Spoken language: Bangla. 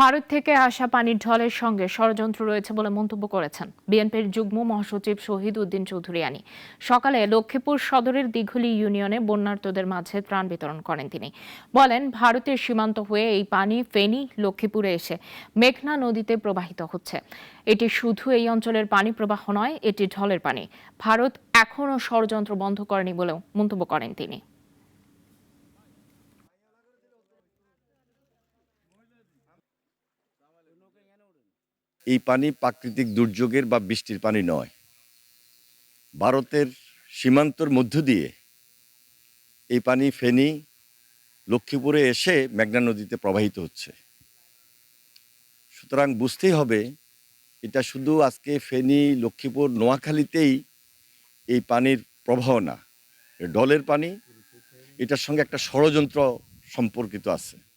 ভারত থেকে আসা পানির ঢলের সঙ্গে ষড়যন্ত্র রয়েছে বলে মন্তব্য করেছেন বিএনপির যুগ্ম মহাসচিব শহীদ উদ্দিন চৌধুরিয়ানি সকালে লক্ষ্মীপুর সদরের দিঘলি ইউনিয়নে বন্যার্তদের মাঝে ত্রাণ বিতরণ করেন তিনি। বলেন, ভারতের সীমান্ত হয়ে এই পানি ফেনী, লক্ষ্মীপুরে এসে মেঘনা নদীতে প্রবাহিত হচ্ছে। এটি শুধু এই অঞ্চলের পানি প্রবাহ নয়, এটি ঢলের পানি। ভারত এখনও ষড়যন্ত্র বন্ধ করেনি বলেও মন্তব্য করেন তিনি। এই পানি প্রাকৃতিক দুর্যোগের বা বৃষ্টির পানি নয়। ভারতের সীমান্তর মধ্য দিয়ে এই পানি ফেনী, লক্ষ্মীপুরে এসে মেঘনা নদীতে প্রবাহিত হচ্ছে। সুতরাং বুঝতেই হবে, এটা শুধু আজকে ফেনী, লক্ষ্মীপুর, নোয়াখালীতেই এই পানির প্রবাহ না। ডলের পানি, এটার সঙ্গে একটা ষড়যন্ত্র সম্পর্কিত আছে।